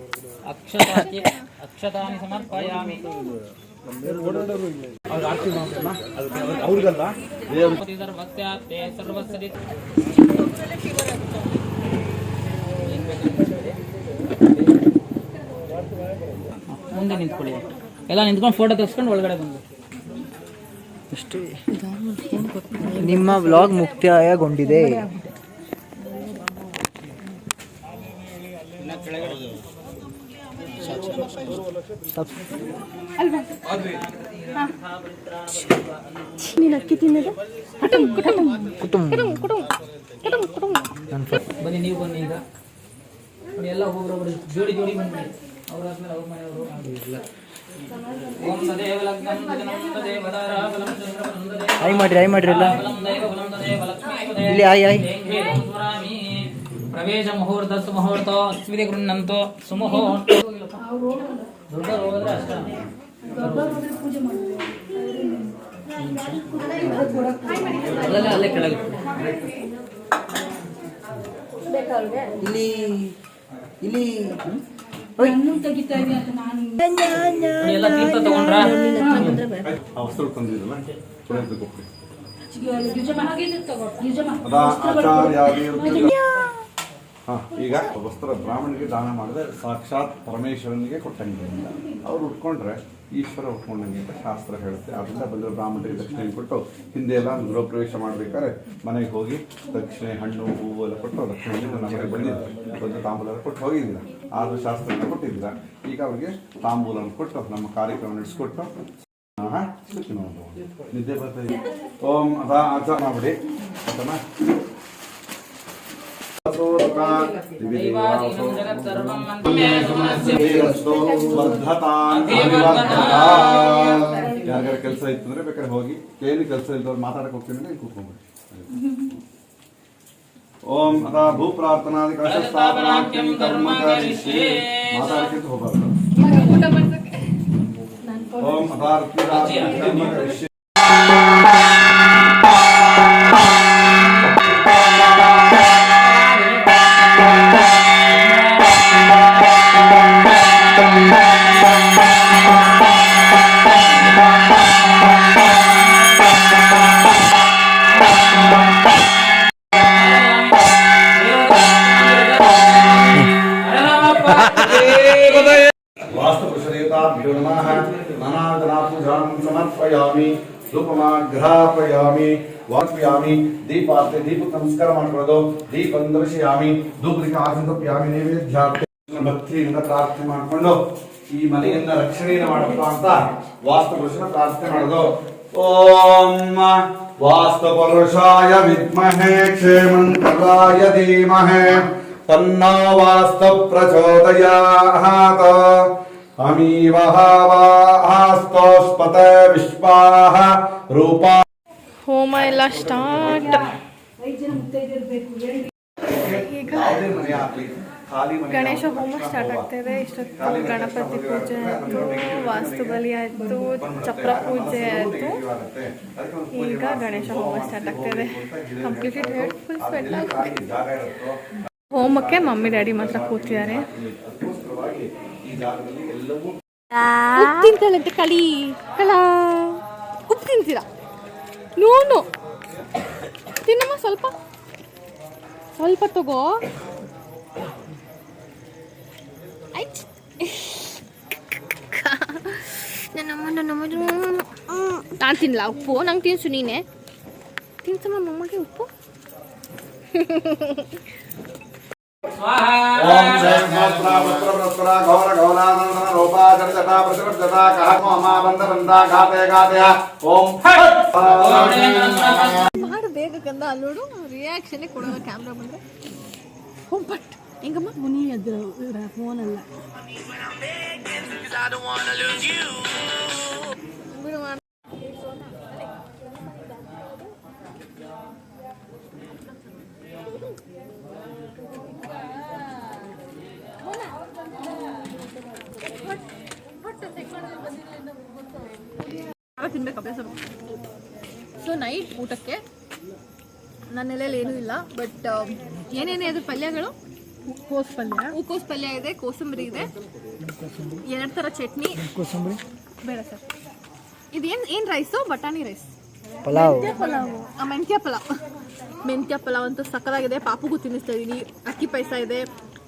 [SPEAKER 2] ಅಕ್ಷತಾಕಿ ಅಕ್ಷತಾನಿ ಸಮರ್ಪಯಾಮಿ.
[SPEAKER 6] ಅವ್ರಿಗಲ್ಲ
[SPEAKER 2] ಸರ್ವಸ್ಯಾಪ್ತೆ ಸರ್ವಸ್ಯದಿ ಮುಂದೆ ನಿಂತ್ಕೊಳ್ಳಿ. ಎಲ್ಲ ನಿಂತ್ಕೊಂಡು ಫೋಟೋ ತೆಗೆಸ್ಕೊಂಡು ಒಳಗಡೆ ಬಂದು
[SPEAKER 7] ಅಷ್ಟೇ. ನಿಮ್ಮ ವ್ಲಾಗ್ ಮುಕ್ತಾಯಗೊಂಡಿದೆ.
[SPEAKER 4] ನೀನು ಅಕ್ಕಿ ತಿನ್ನೋದು
[SPEAKER 7] ಕುಟುಂಬ
[SPEAKER 2] ಬನ್ನಿ ನೀವು ಬನ್ನಿ ಈಗ ಎಲ್ಲ ಒಬ್ಬರೊಬ್ಬರು ಜೋಡಿ ಜೋಡಿ ಬನ್ನಿ ಅವ್ರ ಆದ್ಮೇಲೆ ಅವ್ರ ಮನೆಯವರು ಓಂ ಸದೇವ ಚಂದ್ರಬಲಂ ಸದೇವ
[SPEAKER 7] ಆಯ್ ಮಾಡ್ರಿ ಐ ಮಾಡ್ರಿ ಎಲ್ಲ ಇಲ್ಲಿ ಆಯ್ ಆಯ್.
[SPEAKER 2] ಪ್ರವೇಶ ಮುಹೂರ್ತ ಸುಮುಹೂರ್ತ ಅಸ್ಮಿತೆ ಗೃಹಂತೋ ಸುಮುಹೂರ್ತ ಅಲ್ಲೇ ಕೆಳಗೆ.
[SPEAKER 7] ಇಲ್ಲಿ ಇಲ್ಲಿ
[SPEAKER 2] ಎಲ್ಲ ತೀರ್ಥ ತಗೊಂಡ್ರ?
[SPEAKER 6] ತಂದಿದ್ದಲ್ಲ ಹಾ, ಈಗ ವಸ್ತ್ರ ಬ್ರಾಹ್ಮಣಿಗೆ ದಾನ ಮಾಡಿದ್ರೆ ಸಾಕ್ಷಾತ್ ಪರಮೇಶ್ವರನಿಗೆ ಕೊಟ್ಟಂಗೆ ಅಂತ. ಅವ್ರು ಉಟ್ಕೊಂಡ್ರೆ ಈಶ್ವರ ಉಟ್ಕೊಂಡಂಗೆ ಅಂತ ಶಾಸ್ತ್ರ ಹೇಳುತ್ತೆ. ಅದರಿಂದ ಬಂದರೆ ಬ್ರಾಹ್ಮಣರಿಗೆ ದಕ್ಷಿಣೆ ಕೊಟ್ಟು ಹಿಂದೆ ಎಲ್ಲ ಗೃಹ ಪ್ರವೇಶ ಮಾಡ್ಬೇಕಾದ್ರೆ ಮನೆಗೆ ಹೋಗಿ ದಕ್ಷಿಣೆ ಹಣ್ಣು, ಹೂವು ಎಲ್ಲ ಕೊಟ್ಟು ದಕ್ಷಿಣೆಯಿಂದ ನಮಗೆ ಬಂದಿದ್ದಾರೆ ಬಂದು ತಾಂಬೂಲ ಕೊಟ್ಟು ಹೋಗಿದ್ದಿಲ್ಲ. ಆದರೂ ಶಾಸ್ತ್ರನ ಕೊಟ್ಟಿದ್ದಿಲ್ಲ. ಈಗ ಅವ್ರಿಗೆ ತಾಂಬೂಲನ್ನು ಕೊಟ್ಟು ನಮ್ಮ ಕಾರ್ಯಕ್ರಮ ನಡೆಸ್ಕೊಟ್ಟು. ನಿದ್ದೆ ಬರ್ತದೆ ಓಂ ಅದ ಅರ್ಥ ಮಾಡಿಬಿಡಿ ಆಯ್ತಮ್ಮ? ಯಾರಿಗಾರ ಕೆಲಸ ಇತ್ತು ಅಂದ್ರೆ ಬೇಕಾದ್ರೆ ಹೋಗಿ ಏನು ಕೆಲಸ ಇಲ್ದವ್ರು ಮಾತಾಡಕ್ ಹೋಗ್ತೀನಿ ಅಂದ್ರೆ ಇಲ್ಲಿ ಕೂತ್ಕೊಂಡ್ಬಿಡಿ ಓಂ ಅದ ಭೂ ಪ್ರಾರ್ಥನಾದಿ ಕಳಶ ಸ್ಥಾಪನಾಖ್ಯಂ ಕರ್ಮ ಕರಿಷ್ಯೆ ಮಾತಾಡಕ್ಕಿಂತ ಹೋಗ್ಬಾರ್ದು ಓಂ ಅದಾರ್ಥ ಕರ್ಮ ಕರಿಷ್ಯೆ ಧೂಪಮಾಘ್ರಾಪಯಾಮಿ ವಾರ್ಪಯಾಮಿ ದೀಪಾರ್ತೆ ದೀಪಕ್ಕೆ ನಮಸ್ಕಾರ ಮಾಡ್ಕೊಳ್ಳೋದು ದೀಪ ದರ್ಶಯಾಮಿ ಧೂಪದಿಕ್ಕೆ ಆಸಂತಪ್ಯಾಮಿ ನೈವೇದ್ಯಾರ್ತೆ ಭಕ್ತಿಯಿಂದ ಪ್ರಾರ್ಥನೆ ಮಾಡಿಕೊಂಡು ಈ ಮನೆಯನ್ನ ರಕ್ಷಣೆಯನ್ನು ಮಾಡಪ್ಪ ಅಂತ ವಾಸ್ತುಪುರುಷನ ಪ್ರಾರ್ಥನೆ ಮಾಡೋದು ಓಂ ವಾಸ್ತುಪುರುಷಾಯ ವಿದ್ಮಹೇ ಕ್ಷೇಮಂತರಾಯ ಧೀಮಹೇ ತನ್ನೋ ವಾಸ್ತು ಪ್ರಚೋದಯಾತ್ ಅಮೀವಹಾಸ್ತೋಸ್ಪತ ವಿಶ್ವಾಹ ರೂಪಾ
[SPEAKER 3] ಹೋಮ ಎಲ್ಲ ಸ್ಟಾರ್ಟ್. ಈಗ ಗಣೇಶ ಹೋಮ ಸ್ಟಾರ್ಟ್ ಆಗ್ತಾಯಿದೆ ಇಷ್ಟೊತ್ತು ಗಣಪತಿ ಪೂಜೆ ಆಯಿತು ವಾಸ್ತು ಬಲಿ ಆಯಿತು ಚಪ್ರ ಪೂಜೆ ಆಯಿತು. ಈಗ ಗಣೇಶ ಹೋಮ ಸ್ಟಾರ್ಟ್ ಕಂಪ್ಲೀಟ್ ಹೇಳಿ ಫುಲ್ ಸ್ವೆಟ್ ಹೋಮಕ್ಕೆ ಮಮ್ಮಿ ಡ್ಯಾಡಿ ಮಾತ್ರ ಕೂತಿದ್ದಾರೆ.
[SPEAKER 6] ಅದಕ್ಕೋಸ್ಕರವಾಗಿ ಈ ಜಾಗದಲ್ಲಿ ಎಲ್ಲವೂ
[SPEAKER 3] ಉಪ್ಪು ತಿಂತಾಳಂತೆ ಕಳಿ. ಕಳ ಉಪ್ಪು ತಿಂತೀರಾ? ನೋನು ತಿನ್ನಮ್ಮ ಸ್ವಲ್ಪ. ಸ್ವಲ್ಪ ತಗೋ. ಐಚ್. ನನ್ನಮ್ಮ ನನ್ನಮ್ಮ ನಾನು ತಿನ್ನಲ್ಲ ಉಪ್ಪು. ನಂಗೆ ತಿನ್ಸು ನೀನೆ. ತಿನ್ಸಮ್ಮ ಮಮ್ಮಗೆ ಉಪ್ಪು.
[SPEAKER 6] ಓಂ ಜಯ ಮಾತ್ರ ವಸ್ತ್ರ ಪರಸ್ಪರ ಗೌರ ಗೌರಾನಂದನ ರೂಪಾ ಜಟಜಟ ಪ್ರತಿಪರ್ಜಟ ಕಹಮ ಮಾ ಬಂದ ಬಂದ ಘಾತೆ ಘಾತೆಯ ಓಂ ಫಟ್
[SPEAKER 3] ಮಾಡು ಬೇಗ ಕಂದ ಅಲ್ಲೋಡು ರಿಯಾಕ್ಷನ್ ಕೊಡೋದು ಕ್ಯಾಮ್ರಾ ಬಂದ್ರೆ ಹೋಗ್ಬಟ್ ಹೆಂಗಮ್ಮ
[SPEAKER 4] ಮುನಿ ಅದ್ರ ಫೋನಲ್ಲ
[SPEAKER 3] ಊಟಕ್ಕೆ. ನನ್ನ ನೆಲೆಯಲ್ಲಿ ಏನೂ ಇಲ್ಲ ಬಟ್ ಏನೇನೇ ಅದು ಪಲ್ಯಗಳು?
[SPEAKER 4] ಕೋಸ್ ಪಲ್ಯ
[SPEAKER 3] ಹೂಕೋಸ್ ಪಲ್ಯ ಇದೆ ಕೋಸಂಬರಿ ಇದೆ. ಎರಡು ಥರ ಚಟ್ನಿ.
[SPEAKER 4] ಕೋಸಂಬರಿ
[SPEAKER 3] ಬೇಡ ಸರ್ ಇದೇನು ಏನು ರೈಸು ಬಟಾಣಿ ರೈಸ್
[SPEAKER 4] ಪಲಾವ್.
[SPEAKER 3] ಆ, ಮೆಂತ್ಯ ಪಲಾವ್. ಮೆಂತ್ಯ ಪಲಾವ್ ಅಂತೂ ಸಕ್ಕದಾಗಿದೆ. ಪಾಪುಗೂ ತಿನ್ನಿಸ್ತಾ ಇದ್ದೀನಿ ಅಕ್ಕಿ ಪಾಯಸ ಇದೆ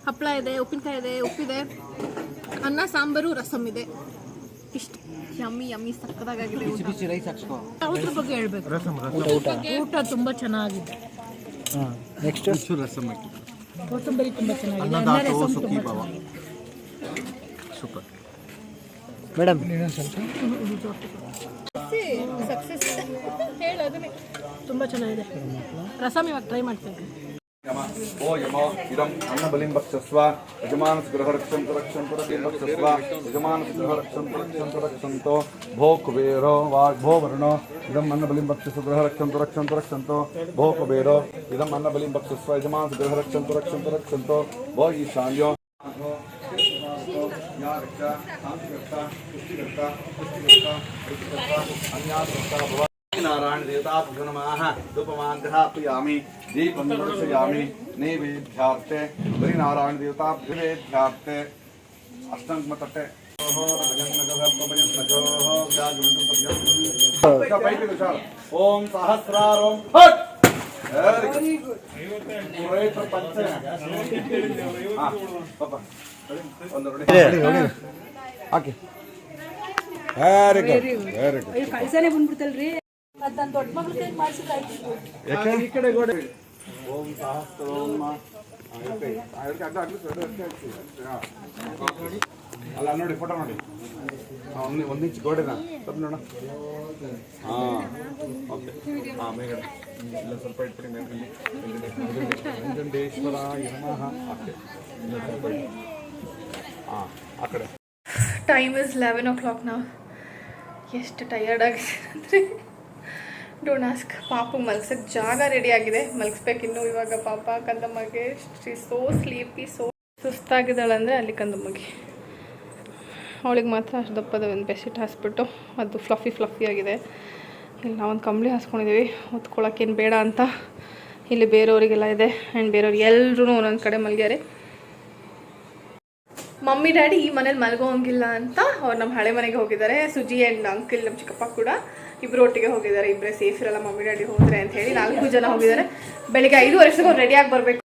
[SPEAKER 3] ಹಪ್ಪಳ ಇದೆ ಉಪ್ಪಿನಕಾಯಿ ಇದೆ ಉಪ್ಪಿದೆ. ಅನ್ನ ಸಾಂಬಾರು ರಸಮ್ ಇದೆ. ಇಷ್ಟು. ಯಮ್ಮಿ ಯಮ್ಮಿ ಸಕ್ಕದಾಗಿದೆ ಊಟ.
[SPEAKER 4] ಅದ್ರ ಬಗ್ಗೆ ಹೇಳ್ಬೇಕು. ಊಟ ಊಟ. ತುಂಬಾ ಚೆನ್ನಾಗಿದೆ.
[SPEAKER 1] ನೆಕ್ಸ್ಟ್ ರಸಮ್ ಹಾಕಿ.
[SPEAKER 4] ಕೋಸಂಬರಿ ತುಂಬಾ ಚೆನ್ನಾಗಿದೆ. ಅನ್ನ ರಸಂ ತುಂಬಾ ಚೆನ್ನಾಗಿದೆ.
[SPEAKER 1] Madam
[SPEAKER 3] success. ಹೇಳೋದನ್ನೇ
[SPEAKER 4] ತುಂಬಾ ಚೆನ್ನಾಗಿದೆ. ರಸಂ ಇವಾಗ ಟ್ರೈ ಮಾಡ್ತೇವೆ
[SPEAKER 6] ಯಮ ಓ ಯಮ ಇದಂ ಅನ್ನ ಬಲಿಂ ಭಕ್ಷಸ್ವ ಯಜಮಾನಸ್ ಗೃಹ ರಕ್ಷಂತು ರಕ್ಷಂತು ರಕ್ಷಂ ಭಕ್ಷಸ್ವ ಯಜಮಾನಸ್ ಗೃಹ ರಕ್ಷಂತು ರಕ್ಷಂತು ರಕ್ಷಂತು ಭೋ ಕುಬೇರೋ ವಾ ಭೋ ವರ್ಣೋ ಇದಂ ಅನ್ನ ಬಲಿಂ ಭಕ್ಷಸ್ವ ಗೃಹ ರಕ್ಷಂತು ರಕ್ಷಂತು ರಕ್ಷಂತು ಭೋ ಕುಬೇರೋ ಇದಂ ಅನ್ನ ಬಲಿಂ ಭಕ್ಷಸ್ವ ಯಜಮಾನಸ್ ಗೃಹ ರಕ್ಷಂತು ರಕ್ಷಂತು ರಕ್ಷಂತು ಭೋ ಈಶಾನ್ಯೋ नारायण देवताभ्यो नमः धूपमान् ग्रहापयामि दीपं दर्शयामि नैवेद्यार्थे हरिनारायण देवताभ्यो नैवेद्यार्थे अष्टङ्गमतटे ओम सहस्रारोम फट ವೆರಿ ಗುಡ್ ಪುರೋಹಿತರ ಪಂಚೆ ಹಾ ಪಾಪ ಒಂದು ನೋಡಿ
[SPEAKER 1] okay very good very good
[SPEAKER 5] ಅಯ್ಯೋ ಕಳ್ಸನೆ ಬಂದ್ಬಿಡ್ತಲ್ರಿ
[SPEAKER 6] ಈ ಕಡೆ ಗೋಡೆ. ಓಂ ಸಹಸ್ರ ಓಂ ಆ, ಇರ್ತೆ. ಆ, ಇರ್ತೆ, ಅಡ್ಡ, ಅಡ್ಡ, ಅಡ್ಡ, ಅಡ್ಡ, ಅಡ್ಡ, ಹಾ. ಅಲ್ಲ ನೋಡಿ ಫೋಟೋ ನೋಡಿ ಹಾ, ಒಂದು ಒಂದು ಇಂಚ್ ಗೋಡೆನ. ಸ್ವಲ್ಪ ನೋಡ. ಹಾ ಓಕೆ. ಹಾ ಮೇಲ್ಗಡೆ ಇಲ್ಲ ಸ್ವಲ್ಪ ಇಟ್ಬಿಡಿ ಮೇಲ್ಗಡೆ ಮೇಲ್ಗಡೆ. ನಂಜುಂಡೇಶ್ವರ ನಮಃ. ಓಕೆ. ಇಲ್ಲ ಸ್ವಲ್ಪ ಇಡಿ. ಹಾ ಆ ಕಡೆ.
[SPEAKER 3] Time is eleven o'clock ನಾವು ಎಷ್ಟು ಟಯರ್ಡ್ ಆಗಿದೆ ಅಂದರೆ. ಡೋಂಟ್ ಆಸ್ಕ್ ಪಾಪು ಮಲ್ಸಕ್ಕೆ ಜಾಗ ರೆಡಿ ಆಗಿದೆ. ಮಲಗಿಸ್ಬೇಕಿನ್ನು ಇವಾಗ ಪಾಪ ಕಂದಮ್ಮಗೆ. ಶ್ರೀ ಸೋ ಸ್ಲೀಪಿ ಸೋ ಸುಸ್ತಾಗಿದ್ದಾಳೆ ಅಂದರೆ ಅಲ್ಲಿ ಕಂದಮ್ಮಗೆ. ಅವಳಿಗೆ ಮಾತ್ರ ಅಷ್ಟು ದಪ್ಪದ ಒಂದು ಬೆಡ್ಶೀಟ್ ಹಾಸ್ಬಿಟ್ಟು ಅದು ಫ್ಲಫಿ ಫ್ಲಫಿ ಆಗಿದೆ. ಇಲ್ಲಿ ನಾವೊಂದು ಕಂಬಳಿ ಹಾಸ್ಕೊಂಡಿದ್ದೀವಿ. ಹೊತ್ಕೊಳ್ಳೋಕ್ಕೇನು ಬೇಡ ಅಂತ ಇಲ್ಲಿ ಬೇರೆಯವರಿಗೆಲ್ಲ ಇದೆ. ಆ್ಯಂಡ್ ಬೇರೆಯವ್ರು ಎಲ್ಲರೂ ಒಂದೊಂದು ಕಡೆ ಮಲಗ್ಯಾರೆ. ಮಮ್ಮಿ, ಡ್ಯಾಡಿ ಈ ಮನೇಲಿ ಮಲ್ಗೋಂಗಿಲ್ಲ ಅಂತ ಅವ್ರು ನಮ್ಮ ಹಳೆ ಮನೆಗೆ ಹೋಗಿದ್ದಾರೆ. ಸುಜಿ ಆ್ಯಂಡ್ ಅಂಕಲ್ ನಮ್ಮ ಚಿಕ್ಕಪ್ಪ ಕೂಡ. ಇಬ್ಬರು ಒಟ್ಟಿಗೆ ಹೋಗಿದ್ದಾರೆ ಇಬ್ಬರೇ ಸೇಫ್ ಇರಲ್ಲ ಮಮ್ಮಿ ಡ್ಯಾಡಿ ಹೋದ್ರೆ ಅಂತ ಹೇಳಿ ನಾಲ್ಕು ಜನ ಹೋಗಿದ್ದಾರೆ. ಬೆಳಿಗ್ಗೆ ಐದುವರೆ ಅವ್ರು ರೆಡಿಯಾಗಿ ಬರಬೇಕು.